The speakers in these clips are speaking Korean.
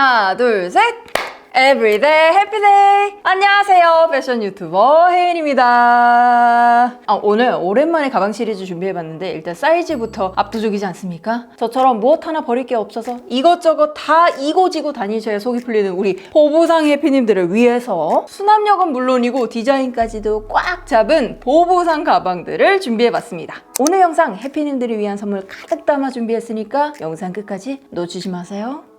하나, 둘, 셋! Happy Day! 안녕하세요. 패션 유튜버 혜인입니다. 아, 오늘 오랜만에 가방 시리즈 준비해봤는데 일단 사이즈부터 압도적이지 않습니까? 저처럼 무엇 하나 버릴 게 없어서 이것저것 다 이고지고 다니셔야 속이 풀리는 우리 보부상 해피님들을 위해서 수납력은 물론이고 디자인까지도 꽉 잡은 보부상 가방들을 준비해봤습니다. 오늘 영상 해피님들을 위한 선물 가득 담아 준비했으니까 영상 끝까지 놓치지 마세요.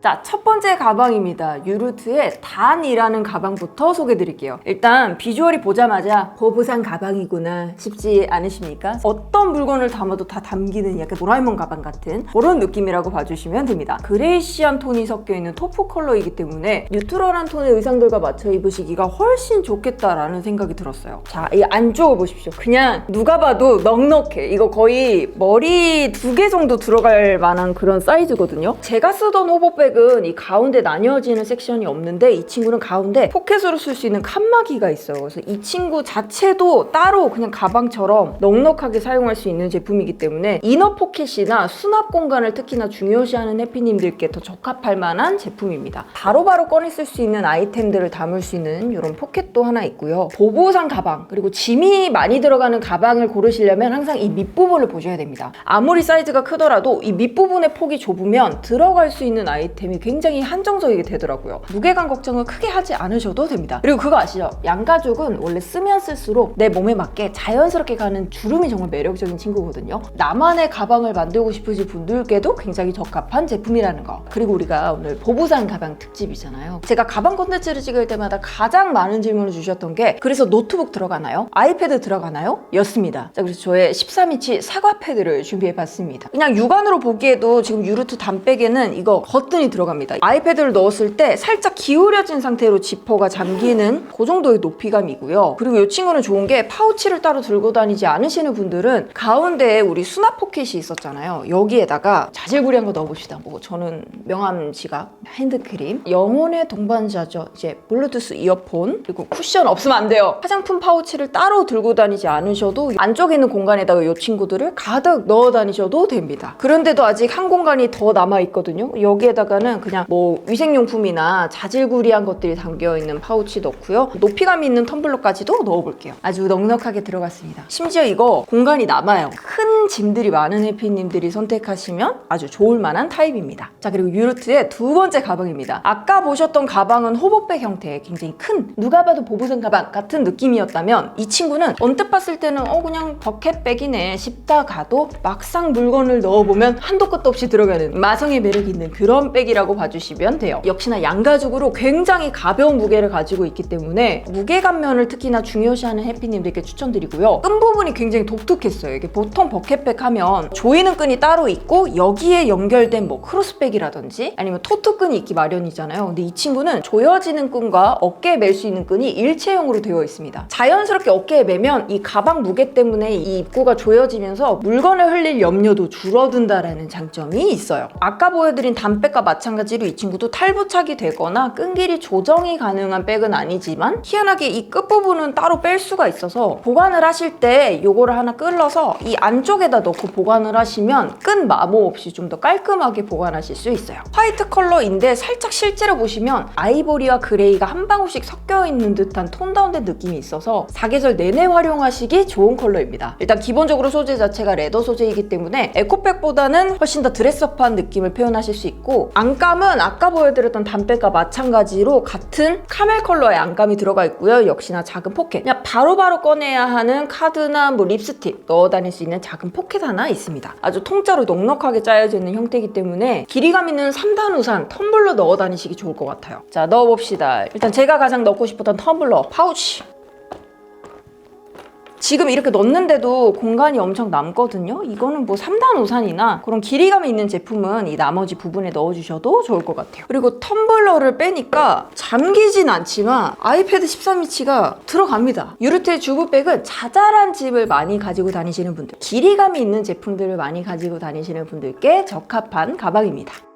자, 첫 번째 가방입니다. 유루트의 단이라는 가방부터 소개드릴게요. 일단 비주얼이 보자마자 보부상 가방이구나 싶지 않으십니까? 어떤 물건을 담아도 다 담기는 약간 도라에몽 가방 같은 그런 느낌이라고 봐주시면 됩니다. 그레이시한 톤이 섞여 있는 토프 컬러이기 때문에 뉴트럴한 톤의 의상들과 맞춰 입으시기가 훨씬 좋겠다라는 생각이 들었어요. 자, 이 안쪽을 보십시오. 그냥 누가 봐도 넉넉해. 이거 거의 머리 두 개 정도 들어갈 만한 그런 사이즈거든요. 제가 쓰던 호보백 은 이 가운데 나뉘어지는 섹션이 없는데 이 친구는 가운데 포켓으로 쓸 수 있는 칸막이가 있어요. 그래서 이 친구 자체도 따로 그냥 가방처럼 넉넉하게 사용할 수 있는 제품이기 때문에 이너 포켓이나 수납 공간을 특히나 중요시하는 해피님들께 더 적합할 만한 제품입니다. 바로바로 꺼내 쓸 수 있는 아이템들을 담을 수 있는 이런 포켓도 하나 있고요. 보보상 가방 그리고 짐이 많이 들어가는 가방을 고르시려면 항상 이 밑부분을 보셔야 됩니다. 아무리 사이즈가 크더라도 이 밑부분의 폭이 좁으면 들어갈 수 있는 아이템 이 굉장히 한정적이게 되더라고요. 무게감 걱정을 크게 하지 않으셔도 됩니다. 그리고 그거 아시죠? 양가죽은 원래 쓰면 쓸수록 내 몸에 맞게 자연스럽게 가는 주름이 정말 매력적인 친구거든요. 나만의 가방을 만들고 싶으신 분들께도 굉장히 적합한 제품이라는 거. 그리고 우리가 오늘 보부상 가방 특집이잖아요. 제가 가방 콘텐츠를 찍을 때마다 가장 많은 질문을 주셨던 게 그래서 노트북 들어가나요? 아이패드 들어가나요? 였습니다. 자, 그래서 저의 13인치 사과 패드를 준비해 봤습니다. 그냥 육안으로 보기에도 지금 유루트 단백에는 이거 거뜬히 들어갑니다. 아이패드를 넣었을 때 살짝 기울여진 상태로 지퍼가 잠기는 그 정도의 높이감이고요. 그리고 이 친구는 좋은 게 파우치를 따로 들고 다니지 않으시는 분들은 가운데에 우리 수납 포켓이 있었잖아요. 여기에다가 자질구레한 거 넣어봅시다. 뭐 저는 명함 지갑, 핸드크림, 영혼의 동반자죠. 이제 블루투스 이어폰 그리고 쿠션 없으면 안 돼요. 화장품 파우치를 따로 들고 다니지 않으셔도 안쪽에 있는 공간에다가 이 친구들을 가득 넣어 다니셔도 됩니다. 그런데도 아직 한 공간이 더 남아 있거든요. 여기에다가 는 그냥 뭐 위생용품이나 자질구리한 것들이 담겨 있는 파우치 넣고요. 높이감 있는 텀블러까지도 넣어볼게요. 아주 넉넉하게 들어갔습니다. 심지어 이거 공간이 남아요. 큰 짐들이 많은 해피님들이 선택하시면 아주 좋을 만한 타입입니다. 자 그리고 유루트의 두 번째 가방입니다. 아까 보셨던 가방은 호보백 형태의 굉장히 큰 누가 봐도 보부생 가방 같은 느낌이었다면 이 친구는 언뜻 봤을 때는 어 그냥 버켓백이네 싶다 가도 막상 물건을 넣어보면 한도 끝도 없이 들어가는 마성의 매력이 있는 그런 백이 라고 봐주시면 돼요. 역시나 양가죽으로 굉장히 가벼운 무게를 가지고 있기 때문에 무게감 면을 특히나 중요시하는 해피님들께 추천드리고요. 끈 부분이 굉장히 독특했어요. 이게 보통 버켓백 하면 조이는 끈이 따로 있고 여기에 연결된 뭐 크로스백이라든지 아니면 토트끈이 있기 마련이잖아요. 근데 이 친구는 조여지는 끈과 어깨에 멜 수 있는 끈이 일체형으로 되어 있습니다. 자연스럽게 어깨에 매면 이 가방 무게 때문에 이 입구가 조여지면서 물건을 흘릴 염려도 줄어든다라는 장점이 있어요. 아까 보여드린 단백과 마찬가지로 이 친구도 탈부착이 되거나 끈길이 조정이 가능한 백은 아니지만 희한하게 이 끝부분은 따로 뺄 수가 있어서 보관을 하실 때 요거를 하나 끌어서 이 안쪽에다 넣고 보관을 하시면 끈 마모 없이 좀 더 깔끔하게 보관하실 수 있어요. 화이트 컬러인데 살짝 실제로 보시면 아이보리와 그레이가 한 방울씩 섞여 있는 듯한 톤 다운된 느낌이 있어서 사계절 내내 활용하시기 좋은 컬러입니다. 일단 기본적으로 소재 자체가 레더 소재이기 때문에 에코백보다는 훨씬 더 드레스업한 느낌을 표현하실 수 있고 안 감은 아까 보여드렸던 단백과 마찬가지로 같은 카멜 컬러의 안감이 들어가 있고요. 역시나 작은 포켓. 그냥 바로바로 꺼내야 하는 카드나 뭐 립스틱 넣어 다닐 수 있는 작은 포켓 하나 있습니다. 아주 통짜로 넉넉하게 짜여져 있는 형태이기 때문에 길이감 있는 3단 우산 텀블러 넣어 다니시기 좋을 것 같아요. 자 넣어봅시다. 일단 제가 가장 넣고 싶었던 텀블러 파우치. 지금 이렇게 넣는데도 공간이 엄청 남거든요. 이거는 뭐 3단 우산이나 그런 길이감이 있는 제품은 이 나머지 부분에 넣어주셔도 좋을 것 같아요. 그리고 텀블러를 빼니까 잠기진 않지만 아이패드 13인치가 들어갑니다. 유르테 주부백은 자잘한 집을 많이 가지고 다니시는 분들, 길이감이 있는 제품들을 많이 가지고 다니시는 분들께 적합한 가방입니다.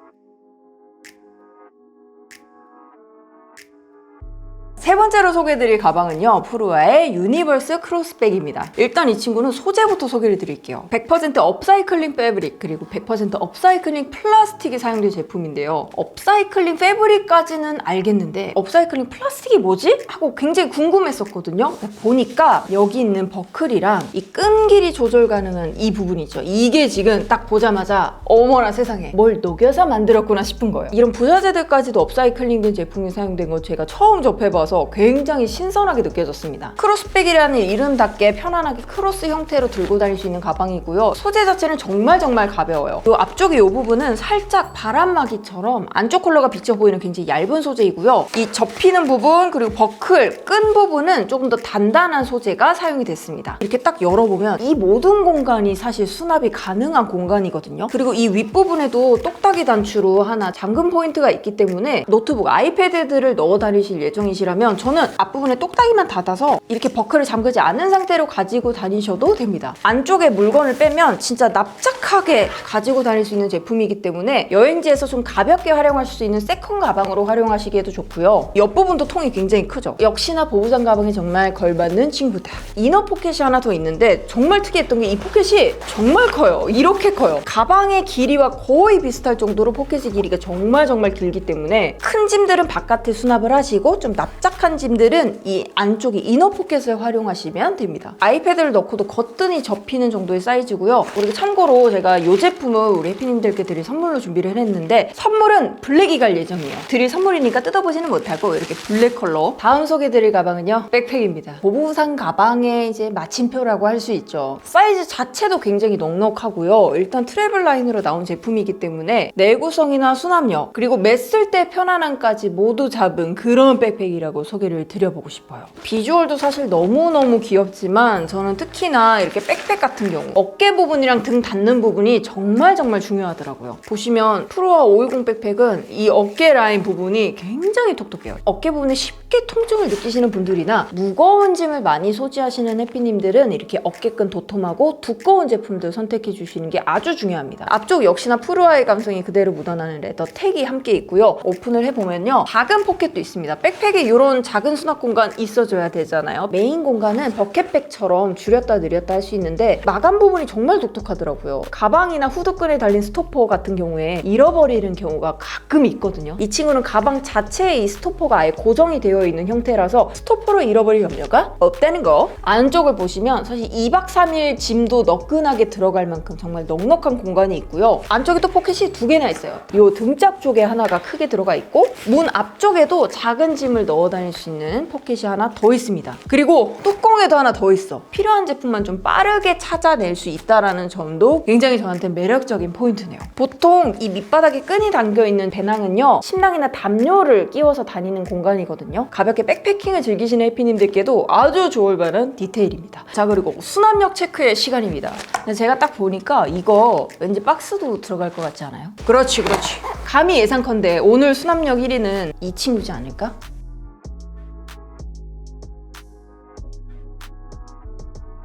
세 번째로 소개해드릴 가방은요. 프루아의 유니버스 크로스백입니다. 일단 이 친구는 소재부터 소개를 드릴게요. 100% 업사이클링 패브릭 그리고 100% 업사이클링 플라스틱이 사용된 제품인데요. 업사이클링 패브릭까지는 알겠는데 업사이클링 플라스틱이 뭐지? 하고 굉장히 궁금했었거든요. 보니까 여기 있는 버클이랑 이 끈 길이 조절 가능한 이 부분이죠. 이게 지금 딱 보자마자 어머나 세상에 뭘 녹여서 만들었구나 싶은 거예요. 이런 부자재들까지도 업사이클링된 제품이 사용된 거 제가 처음 접해봐서 굉장히 신선하게 느껴졌습니다. 크로스백이라는 이름답게 편안하게 크로스 형태로 들고 다닐 수 있는 가방이고요. 소재 자체는 정말 정말 가벼워요. 이 앞쪽에 이 부분은 살짝 바람막이처럼 안쪽 컬러가 비쳐 보이는 굉장히 얇은 소재이고요. 이 접히는 부분 그리고 버클 끈 부분은 조금 더 단단한 소재가 사용이 됐습니다. 이렇게 딱 열어보면 이 모든 공간이 사실 수납이 가능한 공간이거든요. 그리고 이 윗부분에도 똑딱이 단추로 하나 잠금 포인트가 있기 때문에 노트북, 아이패드들을 넣어 다니실 예정이시라면 저는 앞부분에 똑딱이만 닫아서 이렇게 버클을 잠그지 않은 상태로 가지고 다니셔도 됩니다. 안쪽에 물건을 빼면 진짜 납작하게 가지고 다닐 수 있는 제품이기 때문에 여행지에서 좀 가볍게 활용하실 수 있는 세컨 가방으로 활용하시기에도 좋고요. 옆부분도 통이 굉장히 크죠. 역시나 보부상 가방에 정말 걸맞는 친구다. 이너 포켓이 하나 더 있는데 정말 특이했던 게 이 포켓이 정말 커요. 이렇게 커요. 가방의 길이와 거의 비슷할 정도로 포켓의 길이가 정말 정말 길기 때문에 큰 짐들은 바깥에 수납을 하시고 좀 납작 한 짐들은 이 안쪽에 이너 포켓을 활용하시면 됩니다. 아이패드를 넣고도 거뜬히 접히는 정도의 사이즈고요. 그리고 참고로 제가 이 제품을 우리 해피님들께 드릴 선물로 준비를 했는데 선물은 블랙이 갈 예정이에요. 드릴 선물이니까 뜯어보지는 못하고 이렇게 블랙 컬러. 다음 소개드릴 가방은요. 백팩입니다. 보부상 가방의 이제 마침표라고 할 수 있죠. 사이즈 자체도 굉장히 넉넉하고요. 일단 트래블 라인으로 나온 제품이기 때문에 내구성이나 수납력 그리고 맸을 때 편안함까지 모두 잡은 그런 백팩이라고 소개를 드려보고 싶어요. 비주얼도 사실 너무너무 귀엽지만 저는 특히나 이렇게 백팩 같은 경우 어깨 부분이랑 등 닿는 부분이 정말 정말 중요하더라고요. 보시면 프로와 510 백팩은 이 어깨 라인 부분이 굉장히 톡톡해요. 어깨 부분에 쉽게 통증을 느끼시는 분들이나 무거운 짐을 많이 소지하시는 해피님들은 이렇게 어깨끈 도톰하고 두꺼운 제품들 선택해 주시는 게 아주 중요합니다. 앞쪽 역시나 프루아의 감성이 그대로 묻어나는 레더 택이 함께 있고요. 오픈을 해보면요. 작은 포켓도 있습니다. 백팩에 이런 작은 수납 공간 있어줘야 되잖아요. 메인 공간은 버켓백처럼 줄였다 늘렸다 할 수 있는데 마감 부분이 정말 독특하더라고요. 가방이나 후드끈에 달린 스토퍼 같은 경우에 잃어버리는 경우가 가끔 있거든요. 이 친구는 가방 자체에 이 스토퍼가 아예 고정이 되어 있는 형태라서 스토퍼로 잃어버릴 염려가 없다는 거. 안쪽을 보시면 사실 2박 3일 짐도 너끈하게 들어갈 만큼 정말 넉넉한 공간이 있고요. 안쪽에 또 포켓이 두 개나 있어요. 이 등짝 쪽에 하나가 크게 들어가 있고 문 앞쪽에도 작은 짐을 넣어 다닐 수 있는 포켓이 하나 더 있습니다. 그리고 뚜껑에도 하나 더 있어. 필요한 제품만 좀 빠르게 찾아낼 수 있다라는 점도 굉장히 저한테 매력적인 포인트네요. 보통 이 밑바닥에 끈이 담겨 있는 배낭은요. 침낭이나 담요를 끼워서 다니는 공간이거든요. 가볍게 백패킹을 즐기시는 해피님들께도 아주 좋을 만한 디테일입니다. 자 그리고 수납력 체크의 시간입니다. 제가 딱 보니까 이거 왠지 박스도 들어갈 것 같지 않아요? 그렇지 그렇지. 감히 예상컨대 오늘 수납력 1위는 이 친구지 않을까?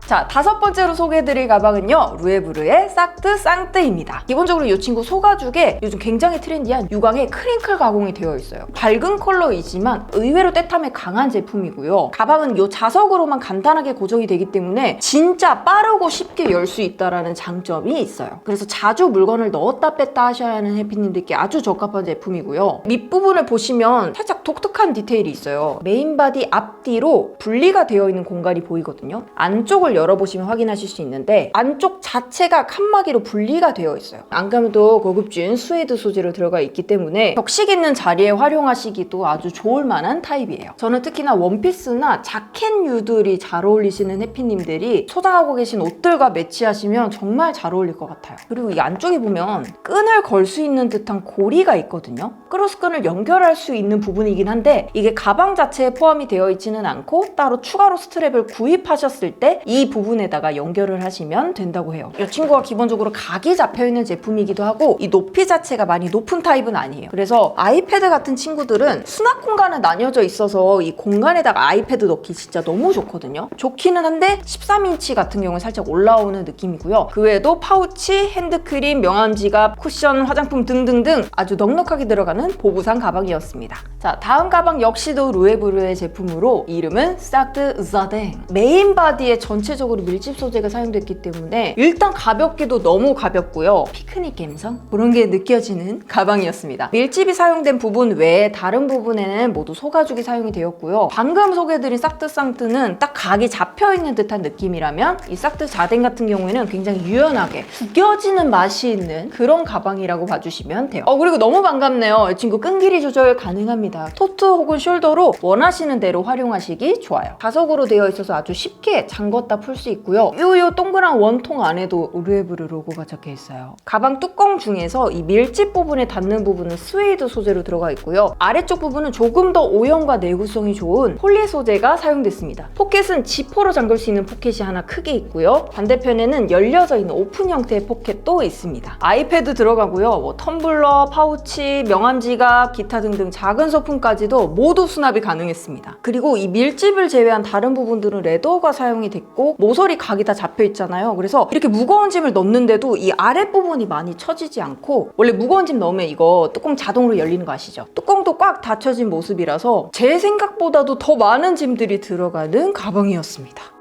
자, 다섯 번째로 소개해드릴 가방은요. 루에브르의 싹트 쌍뜨입니다. 기본적으로 이 친구 소가죽에 요즘 굉장히 트렌디한 유광의 크링클 가공이 되어 있어요. 밝은 컬러이지만 의외로 때탐에 강한 제품이고요. 가방은 이 자석으로만 간단하게 고정이 되기 때문에 진짜 빠르고 쉽게 열 수 있다는 장점이 있어요. 그래서 자주 물건을 넣었다 뺐다 하셔야 하는 해피님들께 아주 적합한 제품이고요. 밑부분을 보시면 살짝 독특한 디테일이 있어요. 메인 바디 앞뒤로 분리가 되어 있는 공간이 보이거든요. 안쪽을 열어보시면 확인하실 수 있는데 안쪽 자체가 칸막이로 분리가 되어 있어요. 안감도 고급진 스웨이드 소재로 들어가 있기 때문에 격식 있는 자리에 활용하시기도 아주 좋을 만한 타입이에요. 저는 특히나 원피스나 자켓류들이 잘 어울리시는 해피님들이 소장하고 계신 옷들과 매치하시면 정말 잘 어울릴 것 같아요. 그리고 이 안쪽에 보면 끈을 걸 수 있는 듯한 고리가 있거든요. 크로스 끈을 연결할 수 있는 부분이긴 한데 이게 가방 자체에 포함이 되어 있지는 않고 따로 추가로 스트랩을 구입하셨을 때 이이 부분에다가 연결을 하시면 된다고 해요. 이 친구가 기본적으로 각이 잡혀 있는 제품이기도 하고 이 높이 자체가 많이 높은 타입은 아니에요. 그래서 아이패드 같은 친구들은 수납 공간은 나뉘어져 있어서 이 공간에다가 아이패드 넣기 진짜 너무 좋거든요. 좋기는 한데 13인치 같은 경우는 살짝 올라오는 느낌이고요. 그 외에도 파우치, 핸드크림, 명암 지갑, 쿠션, 화장품 등등등 아주 넉넉하게 들어가는 보부상 가방이었습니다. 자, 다음 가방 역시도 루에브르의 제품으로 이름은 사크 자댕. 메인 바디에 전체 적으로 밀집 소재가 사용됐기 때문에 일단 가볍기도 너무 가볍고요. 피크닉 감성? 그런 게 느껴지는 가방이었습니다. 밀집이 사용된 부분 외에 다른 부분에는 모두 소가죽이 사용이 되었고요. 방금 소개해드린 싹트 쌍트는 딱 각이 잡혀있는 듯한 느낌이라면 이 싹트 자댕 같은 경우에는 굉장히 유연하게 구겨지는 맛이 있는 그런 가방이라고 봐주시면 돼요. 어 그리고 너무 반갑네요. 이 친구 끈길이 조절 가능합니다. 토트 혹은 숄더로 원하시는 대로 활용하시기 좋아요. 자석으로 되어 있어서 아주 쉽게 잠궜다 풀 수 있고요. 요요 동그란 원통 안에도 우르에브르 로고가 적혀 있어요. 가방 뚜껑 중에서 이 밀집 부분에 닿는 부분은 스웨이드 소재로 들어가 있고요. 아래쪽 부분은 조금 더 오형과 내구성이 좋은 폴리 소재가 사용됐습니다. 포켓은 지퍼로 잠글 수 있는 포켓이 하나 크게 있고요. 반대편에는 열려져 있는 오픈 형태의 포켓도 있습니다. 아이패드 들어가고요. 뭐 텀블러, 파우치, 명함 지갑, 기타 등등 작은 소품까지도 모두 수납이 가능했습니다. 그리고 이 밀집을 제외한 다른 부분들은 레더가 사용이 됐고 모서리 각이 다 잡혀 있잖아요. 그래서 이렇게 무거운 짐을 넣는데도 이 아랫부분이 많이 처지지 않고 원래 무거운 짐 넣으면 이거 뚜껑 자동으로 열리는 거 아시죠? 뚜껑도 꽉 닫혀진 모습이라서 제 생각보다도 더 많은 짐들이 들어가는 가방이었습니다.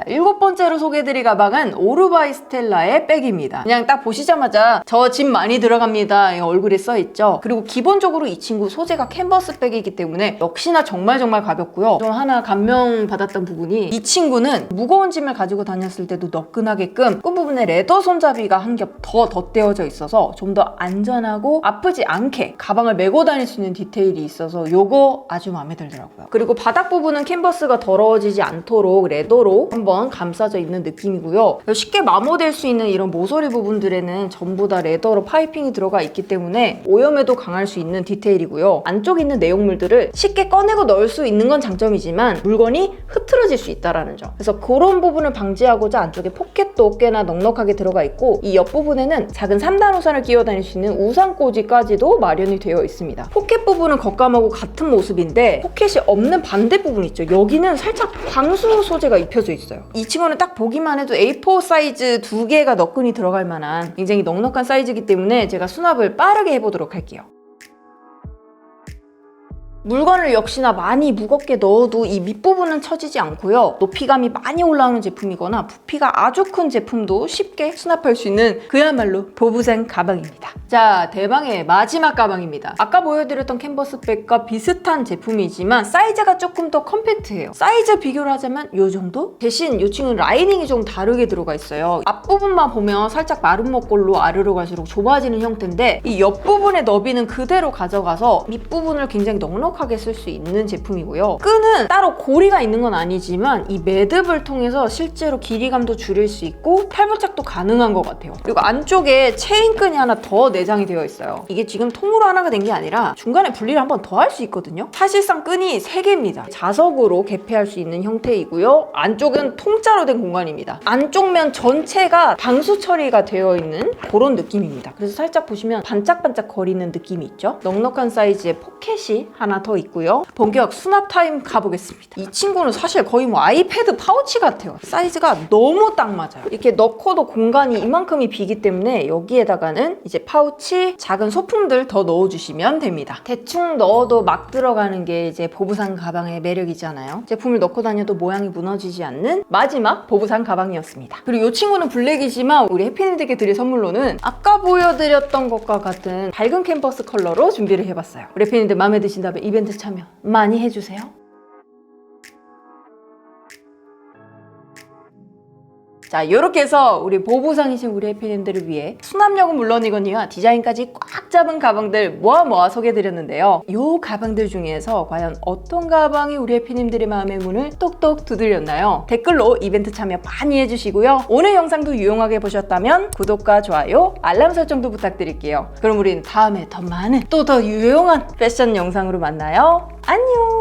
자, 일곱 번째로 소개해드릴 가방은 오르바이 스텔라의 백입니다. 그냥 딱 보시자마자 저 짐 많이 들어갑니다. 이 얼굴에 써있죠. 그리고 기본적으로 이 친구 소재가 캔버스 백이기 때문에 역시나 정말 정말 가볍고요. 좀 하나 감명받았던 부분이 이 친구는 무거운 짐을 가지고 다녔을 때도 너끈하게끔 끝부분에 레더 손잡이가 한 겹 더 덧대어져 있어서 좀 더 안전하고 아프지 않게 가방을 메고 다닐 수 있는 디테일이 있어서 요거 아주 마음에 들더라고요. 그리고 바닥 부분은 캔버스가 더러워지지 않도록 레더로 한번 감싸져 있는 느낌이고요. 쉽게 마모될 수 있는 이런 모서리 부분들에는 전부 다 레더로 파이핑이 들어가 있기 때문에 오염에도 강할 수 있는 디테일이고요. 안쪽에 있는 내용물들을 쉽게 꺼내고 넣을 수 있는 건 장점이지만 물건이 흐트러질 수 있다는 점. 그래서 그런 부분을 방지하고자 안쪽에 포켓도 꽤나 넉넉하게 들어가 있고 이 옆부분에는 작은 3단 우산을 끼워 다닐 수 있는 우산 꽂이까지도 마련이 되어 있습니다. 포켓 부분은 겉감하고 같은 모습인데 포켓이 없는 반대 부분 있죠. 여기는 살짝 방수 소재가 입혀져 있어요. 이 친구는 딱 보기만 해도 A4 사이즈 두 개가 너끈히 들어갈 만한 굉장히 넉넉한 사이즈이기 때문에 제가 수납을 빠르게 해보도록 할게요. 물건을 역시나 많이 무겁게 넣어도 이 밑부분은 처지지 않고요. 높이감이 많이 올라오는 제품이거나 부피가 아주 큰 제품도 쉽게 수납할 수 있는 그야말로 보부생 가방입니다. 자, 대망의 마지막 가방입니다. 아까 보여드렸던 캔버스백과 비슷한 제품이지만 사이즈가 조금 더 컴팩트해요. 사이즈 비교를 하자면 이 정도? 대신 이 친구는 라이닝이 좀 다르게 들어가 있어요. 앞부분만 보면 살짝 마른 목골로 아래로 갈수록 좁아지는 형태인데 이 옆부분의 너비는 그대로 가져가서 밑부분을 굉장히 넉넉 넉넉하게 쓸 수 있는 제품이고요. 끈은 따로 고리가 있는 건 아니지만 이 매듭을 통해서 실제로 길이감도 줄일 수 있고 탈부착도 가능한 것 같아요. 그리고 안쪽에 체인끈이 하나 더 내장이 되어 있어요. 이게 지금 통으로 하나가 된 게 아니라 중간에 분리를 한번 더 할 수 있거든요. 사실상 끈이 3개입니다. 자석으로 개폐할 수 있는 형태이고요. 안쪽은 통짜로 된 공간입니다. 안쪽 면 전체가 방수 처리가 되어 있는 그런 느낌입니다. 그래서 살짝 보시면 반짝반짝 거리는 느낌이 있죠. 넉넉한 사이즈의 포켓이 하나 더 있고요. 본격 수납 타임 가보겠습니다. 이 친구는 사실 거의 뭐 아이패드 파우치 같아요. 사이즈가 너무 딱 맞아요. 이렇게 넣고도 공간이 이만큼이 비기 때문에 여기에다가는 이제 파우치, 작은 소품들 더 넣어주시면 됩니다. 대충 넣어도 막 들어가는 게 이제 보부상 가방의 매력이잖아요. 제품을 넣고 다녀도 모양이 무너지지 않는 마지막 보부상 가방이었습니다. 그리고 이 친구는 블랙이지만 우리 해피니드에게 드릴 선물로는 아까 보여드렸던 것과 같은 밝은 캔버스 컬러로 준비를 해봤어요. 우리 해피니드 마음에 드신다면 이벤트 참여 많이 해주세요. 자, 이렇게 해서 우리 보부상이신 우리 해피님들을 위해 수납력은 물론이거니와 디자인까지 꽉 잡은 가방들 모아 모아 소개해드렸는데요. 이 가방들 중에서 과연 어떤 가방이 우리 해피님들의 마음의 문을 똑똑 두드렸나요? 댓글로 이벤트 참여 많이 해주시고요. 오늘 영상도 유용하게 보셨다면 구독과 좋아요, 알람 설정도 부탁드릴게요. 그럼 우린 다음에 더 많은 또 더 유용한 패션 영상으로 만나요. 안녕!